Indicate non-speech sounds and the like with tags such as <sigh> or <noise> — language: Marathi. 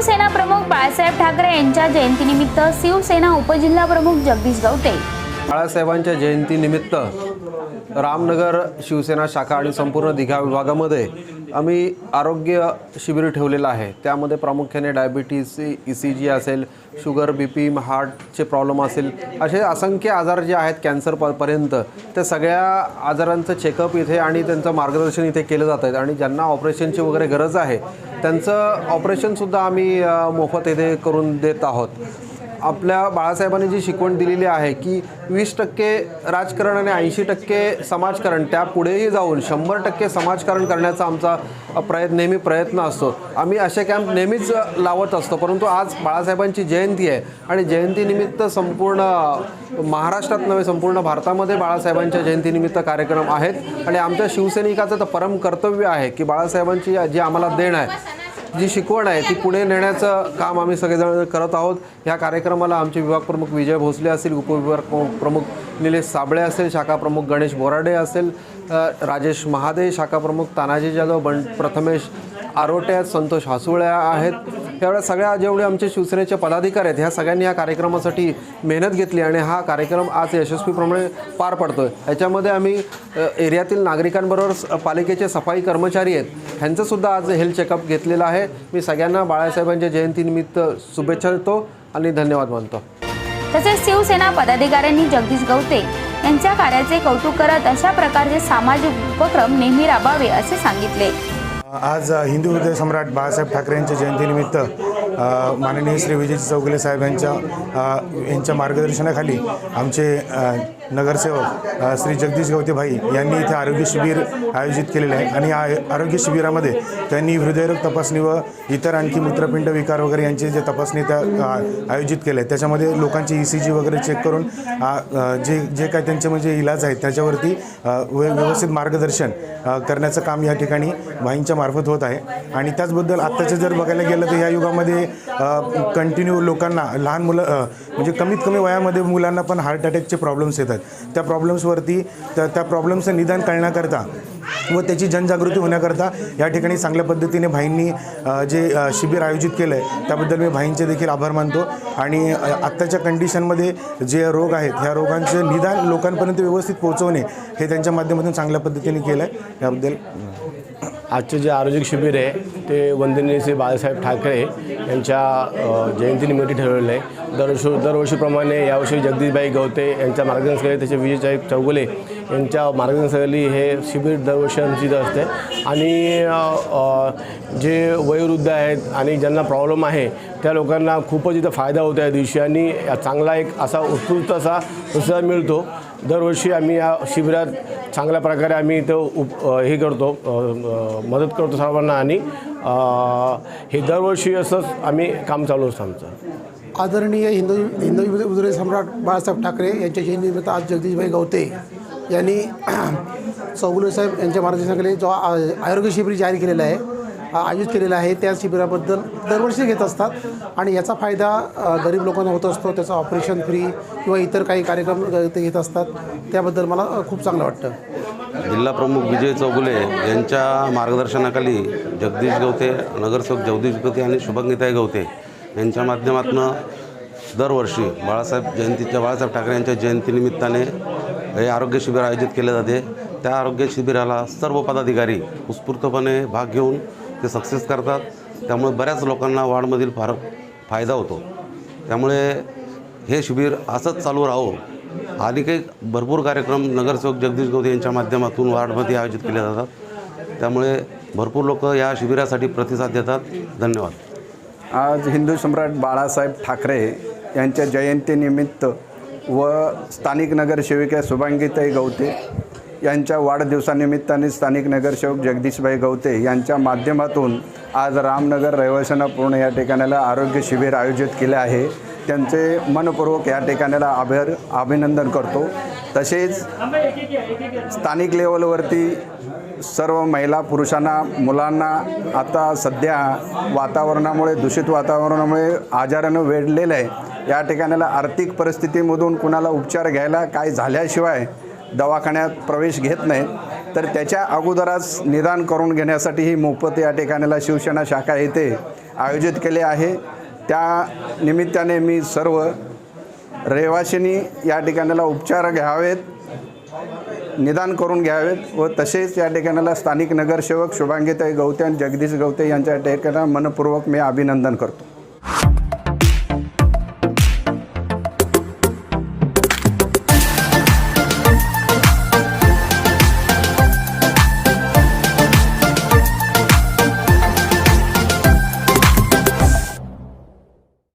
शिवसेना प्रमुख बाळासाहेब ठाकरे यांच्या जयंतीनिमित्त शिवसेना उपजिल्हा प्रमुख जगदीश गवते. बाळासाहेबांच्या जयंतीनिमित्त रामनगर शिवसेना शाखा आणि संपूर्ण दिघा विभागामध्ये आम्ही आरोग्य शिबिर ठेवलेलं आहे. त्यामध्ये प्रामुख्याने डायबिटीस ई सी जी असेल शुगर बी पी हार्टचे प्रॉब्लेम असेल असे असंख्य आजार जे आहेत कॅन्सर प पर्यंत त्या सगळ्या आजारांचं चेकअप इथे आणि त्यांचं मार्गदर्शन इथे केलं जातं आहे. आणि ज्यांना ऑपरेशनची वगैरे गरज आहे त्यांचं ऑपरेशनसुद्धा आम्ही मोफत इथे करून देत आहोत. आपल्या बाळासाहेबांनी जी शिकवण दिलेली आहे की वीस टक्के राजकारण आणि ऐंशी टक्के समाजकारण त्या पुढेही जाऊन शंभर टक्के समाजकारण करण्याचा आमचा प्रयत्न नेहमी प्रयत्न असतो. आम्ही असे कॅम्प नेहमीच लावत असतो परंतु आज बाळासाहेबांची जयंती आहे आणि जयंतीनिमित्त संपूर्ण महाराष्ट्रात नव्हे संपूर्ण भारतामध्ये बाळासाहेबांच्या जयंतीनिमित्त कार्यक्रम आहेत. आणि आमच्या शिवसैनिकाचं तर परम कर्तव्य आहे की बाळासाहेबांची जी आम्हाला देण आहे जी शिकवण आहे ती पुढे नेण्याचं काम आम्ही सगळेजण करत आहोत. ह्या कार्यक्रमाला आमचे विभाग प्रमुख विजय भोसले असतील उपविभाग प्रमुख- निलेश साबळे असेल शाखा प्रमुख गणेश बोराडे असेल राजेश महादे शाखा प्रमुख तानाजी जाधव बं प्रथमेश आरोटे आहेत संतोष हासुळ्या आहेत. त्यावेळेस सगळ्या जेवढे आमचे शिवसेनेचे पदाधिकारी आहेत ह्या सगळ्यांनी या कार्यक्रमासाठी मेहनत घेतली आणि हा कार्यक्रम आज यशस्वीप्रमाणे पार पडतो आहे ह्याच्यामध्ये आम्ही एरियातील नागरिकांबरोबर स- पालिकेचे सफाई कर्मचारी आहेत. ह्यांचंसुद्धा आज हेल्थ चेकअप घेतलेलं आहे. मी सगळ्यांना बाळासाहेबांच्या जयंतीनिमित्त शुभेच्छा देतो आणि धन्यवाद मानतो. तसेच शिवसेना पदाधिकाऱ्यांनी जगदीश गवते यांच्या कार्याचे कौतुक करत अशा प्रकारचे सामाजिक उपक्रम नेहमी राबावे असे सांगितले. आज हिंदू हृदय सम्राट बाळासाहेब ठाकरे यांच्या जयंतीनिमित्त माननीय श्री विजय चौगुले साहेब यांच्या यांच्या मार्गदर्शनाखाली आमचे नगरसेवक श्री जगदीश गवतेभाई यांनी इथे आरोग्य शिबिर आयोजित केलेले आहे. आणि या आरोग्य शिबिरामध्ये त्यांनी हृदयरोग तपासणी व इतर आणखी मूत्रपिंड विकार वगैरे यांची जे तपासणी त्या आयोजित केले आहे त्याच्यामध्ये लोकांची ई सी जी वगैरे चेक करून जे जे काय त्यांचे म्हणजे इलाज आहेत त्याच्यावरती व्यवस्थित मार्गदर्शन करण्याचं काम या ठिकाणी भाईंच्या मार्फत होत आहे. आणि त्याचबद्दल आत्ताचं जर बघायला गेलं तर या युगामध्ये कंटिन्यू लोकांना लहान मुलं म्हणजे कमीत कमी वयामध्ये मुलांना पण हार्ट अटॅकचे प्रॉब्लेम्स येतात. त्या प्रॉब्लेम्सवरती त्या त्या प्रॉब्लेम्सचं निदान करण्याकरता व त्याची जनजागृती होण्याकरता या ठिकाणी चांगल्या पद्धतीने भाईंनी जे शिबिर आयोजित केलं आहे त्याबद्दल मी भाईंचे देखील आभार मानतो. आणि आत्ताच्या कंडिशनमध्ये जे रोग आहेत ह्या रोगांचे निदान लोकांपर्यंत व्यवस्थित पोहोचवणे हे त्यांच्या माध्यमातून चांगल्या पद्धतीने केलं आहे याबद्दल आजचे जे आरोग्य शिबिर आहे ते वंदनीय श्री बाळासाहेब ठाकरे यांच्या जयंतीनिमित्त ठेवलेलं आहे. दरवर्षी दरवर्षीप्रमाणे यावर्षी जगदीशबाई गवते यांच्या मार्गदर्शनाखाली त्याचे विजयसाहेब चौगुले यांच्या मार्गदर्शनाखाली हे शिबिर दरवर्षी आमची असते. आणि जे वयोवृद्ध आहेत आणि ज्यांना प्रॉब्लेम आहे त्या लोकांना खूपच इथं फायदा होतो या दिवशी. आणि चांगला एक असा उत्स्फूर्त असा उत्साह मिळतो. दरवर्षी आम्ही या शिबिरात चांगल्या प्रकारे आम्ही इथं उप हे करतो मदत करतो सर्वांना आणि हे दरवर्षी असंच आम्ही काम चालू असतं आमचं. आदरणीय हिंदू हिंदू उजरे सम्राट बाळासाहेब ठाकरे यांच्या जयंतीनिमित्त आज जगदीशभाई गवते यांनी <clears throat> चौगुले साहेब यांच्या मार्गदर्शनाखाली जो आरोग्य शिबिर जाहीर केलेला आहे आयोजित केलेलं आहे त्या शिबिराबद्दल दरवर्षी घेत असतात. आणि याचा फायदा गरीब लोकांना होत असतो. त्याचं ऑपरेशन फ्री किंवा इतर काही कार्यक्रम ते घेत असतात. त्याबद्दल मला खूप चांगलं वाटतं. जिल्हा प्रमुख विजय चौगुले यांच्या मार्गदर्शनाखाली जगदीश गवते नगरसेवक जगदीश गवते आणि शुभंगिताई गवते यांच्या माध्यमातून दरवर्षी बाळासाहेब जयंतीच्या बाळासाहेब ठाकरे यांच्या जयंतीनिमित्ताने हे आरोग्य शिबिर आयोजित केले जाते. त्या आरोग्य शिबिराला सर्व पदाधिकारी उत्स्फूर्तपणे भाग घेऊन ते सक्सेस करतात. त्यामुळे बऱ्याच लोकांना वाढमधील फार फायदा होतो. त्यामुळे हे शिबिर असंच चालू राहो. आणि काही भरपूर कार्यक्रम नगरसेवक जगदीश गवते यांच्या माध्यमातून वार्डमध्ये आयोजित केले जातात. त्यामुळे भरपूर लोक या शिबिरासाठी प्रतिसाद देतात. धन्यवाद. आज हिंदू सम्राट बाळासाहेब ठाकरे यांच्या जयंतीनिमित्त व स्थानिक नगरसेविका शुभांगीताई गवते यांच्या वाढदिवसानिमित्ताने स्थानिक नगरसेवक जगदीशभाई गवते यांच्या माध्यमातून आज रामनगर रहिवाशांना पूर्ण या ठिकाणाला आरोग्य शिबिर आयोजित केले आहे. त्यांचे मनपूर्वक या ठिकाणाला आभार अभिनंदन करतो. तसेच स्थानिक लेवलवरती सर्व महिला पुरुषांना मुलांना आता सध्या वातावरणामुळे दूषित वातावरणामुळे आजारानं वेढलेलं आहे. या ठिकाणाला आर्थिक परिस्थितीमधून कुणाला उपचार घ्यायला काय झाल्याशिवाय दवाखान्यात प्रवेश घेत नाहीत तर त्याच्या अगोदरच निदान करून घेण्यासाठी ही मोफत या ठिकाणाला शिवसेना शाखा येथे आयोजित केले आहे. त्या निमित्ताने मी सर्व रहिवाशींनी या ठिकाणाला उपचार घ्यावेत निदान करून घ्यावेत व तसेच या ठिकाणाला स्थानिक नगरसेवक शुभांगीताई गवते आणि जगदीश गवते यांच्या ठिकाणा मनपूर्वक मी अभिनंदन करतो.